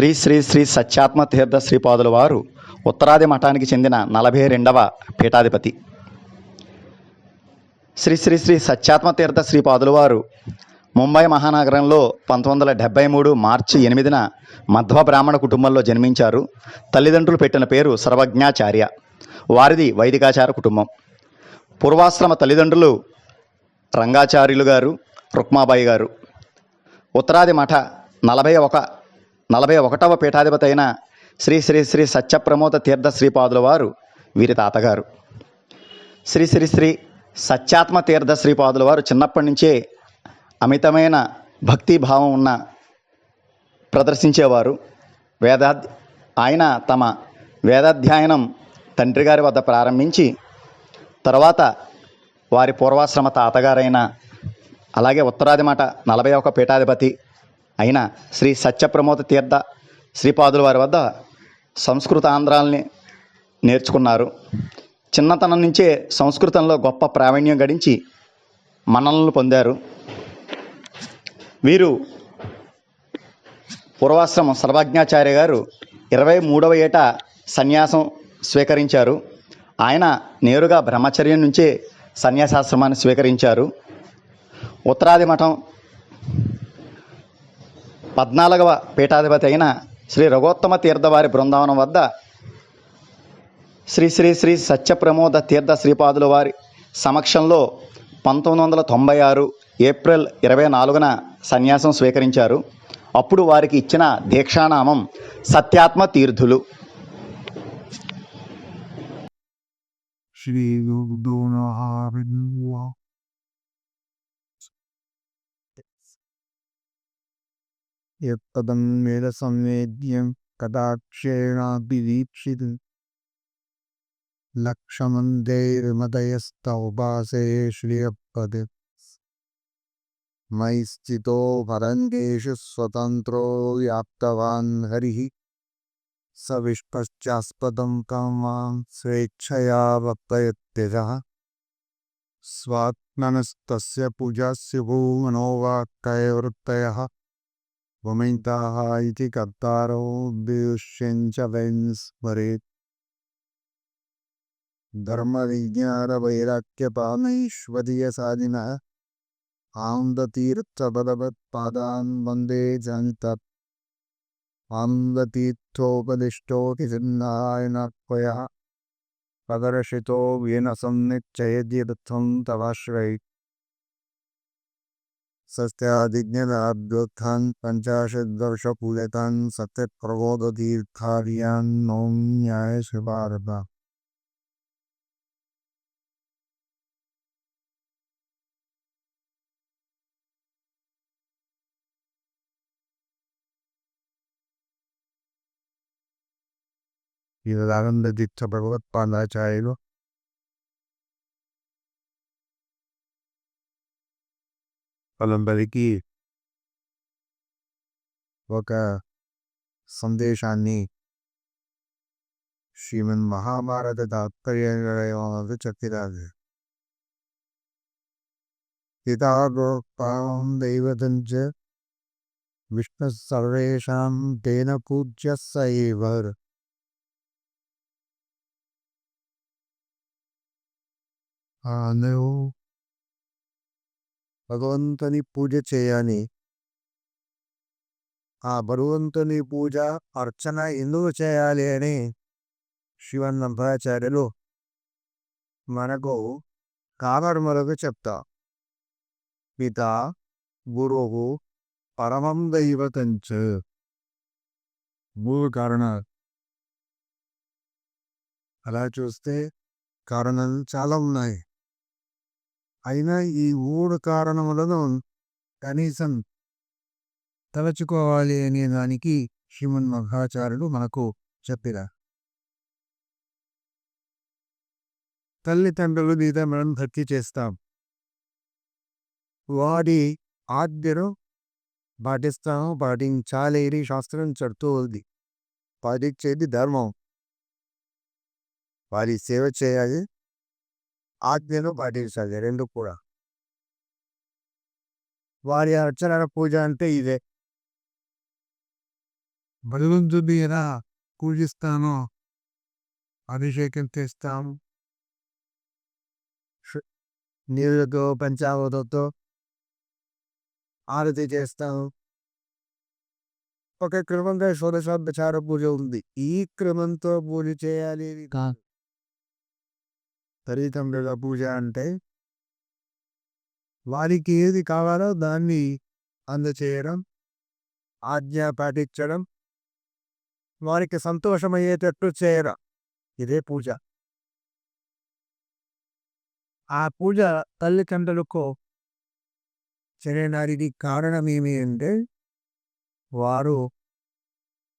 శ్రీ శ్రీ శ్రీ సత్యాత్మ తీర్థ శ్రీపాదుల వారు ఉత్తరాది మఠానికి చెందిన నలభై రెండవ పీఠాధిపతి. శ్రీ శ్రీ శ్రీ సత్యాత్మ తీర్థ శ్రీపాదుల వారు ముంబై మహానగరంలో పంతొమ్మిది వందల డెబ్బై మూడు మార్చి ఎనిమిదిన మధ్వ బ్రాహ్మణ కుటుంబంలో జన్మించారు. తల్లిదండ్రులు పెట్టిన పేరు సర్వజ్ఞాచార్య. వారిది వైదికాచార కుటుంబం. పూర్వాశ్రమ తల్లిదండ్రులు రంగాచార్యులు గారు రుక్మాబాయి గారు. ఉత్తరాది మఠ నలభై ఒక నలభై ఒకటవ పీఠాధిపతి అయిన శ్రీ శ్రీ శ్రీ సత్యప్రమోద తీర్థ శ్రీపాదుల వారు వీరి తాతగారు. శ్రీ శ్రీ శ్రీ సత్యాత్మ తీర్థ శ్రీపాదుల వారు చిన్నప్పటి నుంచే అమితమైన భక్తి భావం ఉన్న ప్రదర్శించేవారు. వేదా ఆయన తమ వేదాధ్యయనం తండ్రి గారి వద్ద ప్రారంభించి తర్వాత వారి పూర్వాశ్రమ తాతగారైన అలాగే ఉత్తరాది మాట నలభై ఒక పీఠాధిపతి అయిన శ్రీ సత్యప్రమోద తీర్థ శ్రీపాదుల వారి వద్ద సంస్కృత ఆంధ్రాల్ని నేర్చుకున్నారు. చిన్నతనం నుంచే సంస్కృతంలో గొప్ప ప్రావీణ్యం గడించి మన్ననలు పొందారు. వీరు పూర్వాశ్రమం సర్వజ్ఞాచార్య గారు ఇరవై మూడవ ఏట సన్యాసం స్వీకరించారు. ఆయన నేరుగా బ్రహ్మచర్యం నుంచే సన్యాసాశ్రమాన్ని స్వీకరించారు. ఉత్తరాది మఠం పద్నాలుగవ పీఠాధిపతి అయిన శ్రీ రఘోత్తమ తీర్థవారి బృందావనం వద్ద శ్రీ శ్రీ శ్రీ సత్యప్రమోద తీర్థ శ్రీపాదుల వారి సమక్షంలో పంతొమ్మిది వందల తొంభై ఆరు ఏప్రిల్ ఇరవై నాలుగున సన్యాసం స్వీకరించారు. అప్పుడు వారికి ఇచ్చిన దీక్షానామం సత్యాత్మ తీర్థులు. శ్రీ यत्तदं वेद संवेद्यं कदाक्षेणाभिवीक्षित् लक्षमन्दैर्मदयस्तौपासे श्रियपद् मयि स्थितो भरङ्गेषु स्वतन्त्रो व्याप्तवान् हरिः सविष्पश्चास्पदं कं स्वेच्छया वक्तयत्यजः स्वात्मनस्तस्य पूजास्य भूमनो वाक्कयवृत्तयः वमैताः इति कर्तारौ भ्युश्यञ्च वैंस्मरेत् धर्मविज्ञानवैराक्यपानैश्वर्यसाधिनः आन्दतीर्थबलवत्पादान् वंदे जनितत् आन्दतीर्थोपदिष्टो किसिन्नायनत्वयः प्रदर्शितो सस्याधिज्ञदाभ्युत्थान् पञ्चाशद्वर्षकुलितान् सत्यप्रबोधतीर्थार्यान् ॐ न्याय शिवार्थ ಇದರಾಗಂದ ದಿಟ್ಟ వాళ్ళందరికీ ఒక సందేశాన్ని శ్రీమన్ మహాభారత తాత్పర్యంలో చెప్పిరాదు పితాగోపాం దైవతంచ విష్ణు సర్వేషాం తేన పూజ్య సైవర్ నువ్వు భగవంతుని పూజ చేయని ఆ భగవంతుని పూజ అర్చన ఎందుకు చేయాలి అని శివన్నభాచార్యులు మనకు కాకర్మలకు చెప్తా. పిత గురువు పరమం దైవతంచ. మూడు కారణాలు. అలా చూస్తే కారణాలు చాలా ఉన్నాయి. అయినా ఈ మూడు కారణములను కనీసం తలచుకోవాలి అనే దానికి శ్రీమన్ మహాచారుడు మనకు చెప్పిరా. తల్లిదండ్రులు మీద మనం భక్తి చేస్తాం. వారి ఆజ్ఞను పాటిస్తాము పాటించాలి అని శాస్త్రం చెడుతూ ఉంది. పాటించేది ధర్మం. వారి సేవ చేయాలి ఆజ్ఞను పాటించాలి రెండు కూడా. వారి అర్చన పూజ అంటే ఇదే. భగవంతుడిని ఎలా పూజిస్తానో అభిషేకం చేస్తాం. ష- నీళ్ళతో పంచామృతంతో ఆరతి చేస్తాం. ఒక క్రమంగా షోడశోపచార పూజ ఉంది. ఈ క్రమంతో పూజ చేయాలి. తల్లిదండ్రుల పూజ అంటే వారికి ఏది కావాలో దాన్ని అందచేయడం ఆజ్ఞ పాటించడం వారికి సంతోషమయ్యేటట్టు చేయడం. ఇదే పూజ. ఆ పూజ తల్లిదండ్రులకు చేయడానికి కారణం ఏమి అంటే వారు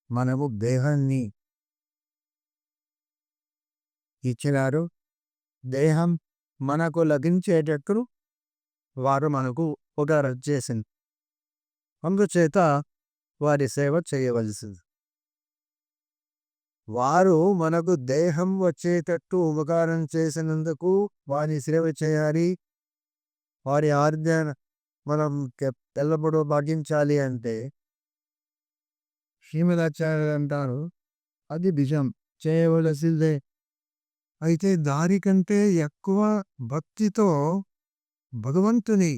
మనము దేహాన్ని ఇచ్చినారు దేహం మనకు లభించేటట్టు వారు మనకు ఉపకారం చేసింది. అందుచేత వారి సేవ చేయవలసింది. వారు మనకు దేహం వచ్చేటట్టు ఉపకారం చేసినందుకు వారి సేవ చేయాలి. వారి ఆజ్ఞ మనం ఎల్లప్పుడూ పాటించాలి అంటే శ్రీమదాచార్యులు అంటారు అది నిజం. చేయవలసిందే. అయితే దానికంటే ఎక్కువ భక్తితో భగవంతుని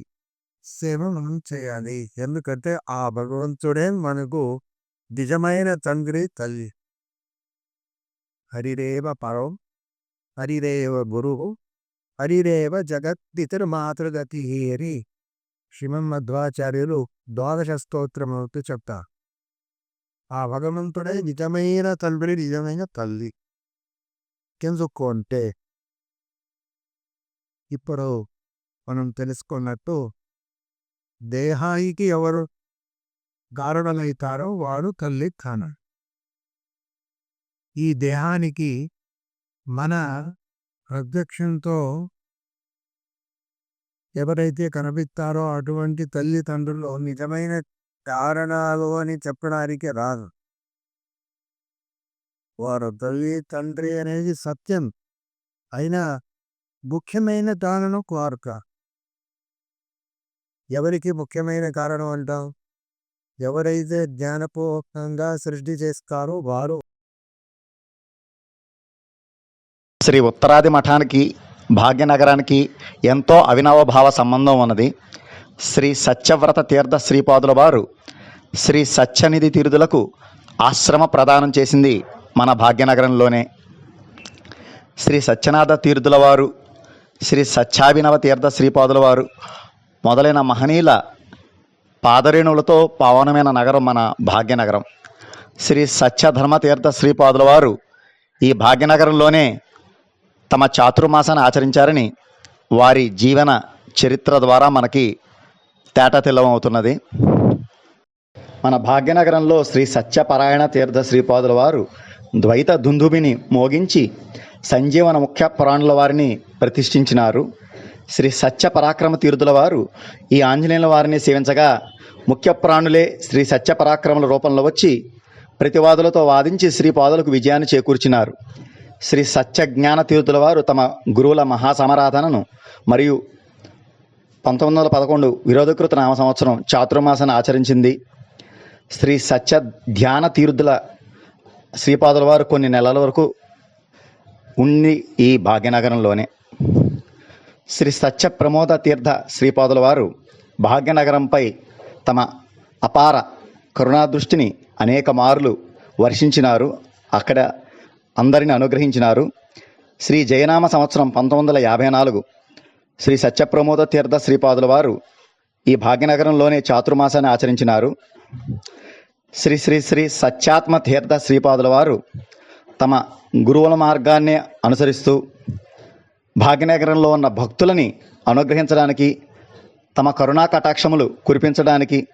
సేవ మనం చేయాలి. ఎందుకంటే ఆ భగవంతుడే మనకు నిజమైన తండ్రి తల్లి. హరిరేవ పరం హరిరేవ గురువు హరిరేవ జగద్దితరు మాతృగతి హేరి. శ్రీమన్మధ్వాచార్యులు ద్వాదశ స్తోత్రమవుతూ చెప్తారు. ఆ భగవంతుడే నిజమైన తండ్రి నిజమైన తల్లి. ఎందుకంటే ఇప్పుడు మనం తెలుసుకున్నట్టు దేహానికి ఎవరు కారణమవుతారో వాడు తల్లి కానడు ఈ దేహానికి మన ప్రత్యక్షంతో ఎవరైతే కనిపిస్తారో అటువంటి తల్లిదండ్రులు నిజమైన కారణాలు అని చెప్పడానికి రాదు. వారు తల్లి తండ్రి అనేది సత్యం. అయినా ముఖ్యమైన దానను కోరక ఎవరికి ముఖ్యమైన కారణం అంటాం ఎవరైతే జ్ఞానపూర్వకంగా సృష్టి చేస్తారో వారు. శ్రీ ఉత్తరాది మఠానికి భాగ్యనగరానికి ఎంతో అవినవభావ సంబంధం ఉన్నది. శ్రీ సత్యవ్రత తీర్థ శ్రీపాదుల వారు శ్రీ సత్యనిధి తీర్థులకు ఆశ్రమ ప్రదానం చేసింది మన భాగ్యనగరంలోనే. శ్రీ సత్యనాథ తీర్థుల వారు శ్రీ సత్యాభినవ తీర్థ శ్రీపాదుల వారు మొదలైన మహనీయుల పాదరేణులతో పావనమైన నగరం మన భాగ్యనగరం. శ్రీ సత్యధర్మ తీర్థ శ్రీపాదుల వారు ఈ భాగ్యనగరంలోనే తమ చాతుర్మాసాన్ని ఆచరించారని వారి జీవన చరిత్ర ద్వారా మనకి తేట తేటతెల్లమవుతున్నది మన భాగ్యనగరంలో శ్రీ సత్యపరాయణ తీర్థ శ్రీపాదుల వారు ద్వైత దుందుబిని మోగించి సంజీవన ముఖ్య పురాణుల వారిని ప్రతిష్ఠించినారు. శ్రీ సత్య పరాక్రమ తీర్థుల వారు ఈ ఆంజనేయుల వారిని సేవించగా ముఖ్య ప్రాణులే శ్రీ సత్య పరాక్రముల రూపంలో వచ్చి ప్రతివాదులతో వాదించి శ్రీపాదులకు విజయాన్ని చేకూర్చినారు. శ్రీ సత్య జ్ఞాన తీర్థుల వారు తమ గురువుల మహాసమరాధనను మరియు పంతొమ్మిది వందల పదకొండు విరోధకృత నామ సంవత్సరం చాతుర్మాసాన్ని ఆచరించింది. శ్రీ సత్య ధ్యాన తీర్థుల శ్రీపాదుల వారు కొన్ని నెలల వరకు ఉండి ఈ భాగ్యనగరంలోనే. శ్రీ సత్య ప్రమోద తీర్థ శ్రీపాదుల వారు భాగ్యనగరంపై తమ అపార కరుణాదృష్టిని అనేక మార్లు వర్షించినారు. అక్కడ అందరిని అనుగ్రహించినారు. శ్రీ జయనామ సంవత్సరం పంతొమ్మిది వందల యాభై నాలుగు శ్రీ సత్యప్రమోద తీర్థ శ్రీపాదుల వారు ఈ భాగ్యనగరంలోనే చాతుర్మాసాన్ని ఆచరించినారు. శ్రీ శ్రీ శ్రీ సత్యాత్మ తీర్థ శ్రీపాదుల వారు తమ గురువుల మార్గాన్ని అనుసరిస్తూ భాగ్యనగరంలో ఉన్న భక్తులని అనుగ్రహించడానికి తమ కరుణా కటాక్షములు కురిపించడానికి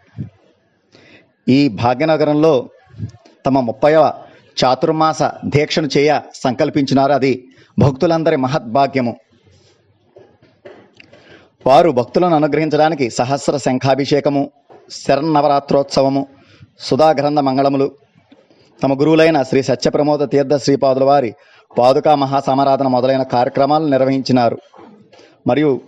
ఈ భాగ్యనగరంలో తమ ముప్పైవ చాతుర్మాస దీక్షను చేయ సంకల్పించినారు. అది భక్తులందరి మహద్భాగ్యము. వారు భక్తులను అనుగ్రహించడానికి సహస్ర శంఖాభిషేకము శరన్నవరాత్రోత్సవము సుధాగ్రంథ మంగళములు. తమ గురువులైన శ్రీ సత్యప్రమోద తీర్థ శ్రీపాదుల వారి పాదుకా మహాసమారాధన మొదలైన కార్యక్రమాలు నిర్వహించినారు. మరియు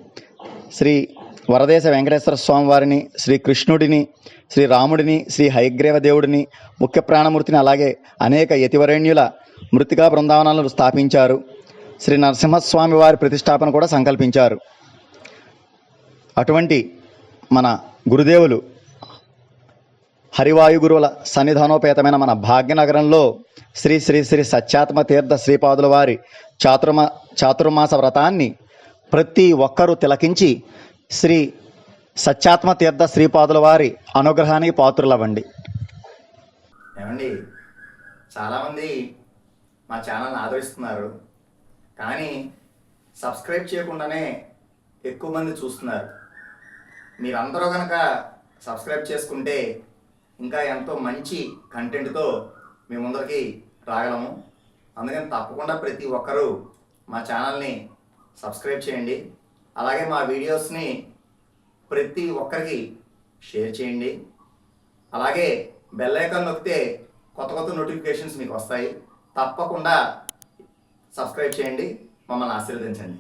శ్రీ వరదేశ వెంకటేశ్వర స్వామి వారిని శ్రీ కృష్ణుడిని శ్రీ రాముడిని శ్రీ హయగ్రీవ దేవుడిని ముఖ్య ప్రాణమూర్తిని అలాగే అనేక యతివరేణ్యుల మృతికా బృందావనాలను స్థాపించారు. శ్రీ నరసింహస్వామి వారి ప్రతిష్టాపన కూడా సంకల్పించారు. అటువంటి మన గురుదేవులు హరివాయు గురువుల సన్నిధానోపేతమైన మన భాగ్యనగరంలో శ్రీ శ్రీ శ్రీ సత్యాత్మ తీర్థ శ్రీపాదుల వారి చాతుర్మా చాతుర్మాస వ్రతాన్ని ప్రతి ఒక్కరూ తిలకించి శ్రీ సత్యాత్మ తీర్థ శ్రీపాదుల వారి అనుగ్రహానికి పాత్రులవ్వండి. ఏమండి? చాలామంది మా ఛానల్ని ఆదరిస్తున్నారు. కానీ సబ్స్క్రైబ్ చేయకుండానే ఎక్కువ మంది చూస్తున్నారు. మీరందరూ కనుక సబ్స్క్రైబ్ చేసుకుంటే ఇంకా ఎంతో మంచి కంటెంట్తో మీ ముందరికి రాగలము. అందుకని తప్పకుండా ప్రతి ఒక్కరూ మా ఛానల్ని సబ్స్క్రైబ్ చేయండి. అలాగే మా వీడియోస్ని ప్రతి ఒక్కరికి షేర్ చేయండి. అలాగే బెల్ ఐకాన్ నొక్కితే కొత్త కొత్త నోటిఫికేషన్స్ మీకు వస్తాయి. తప్పకుండా సబ్స్క్రైబ్ చేయండి. మమ్మల్ని ఆశీర్వదించండి.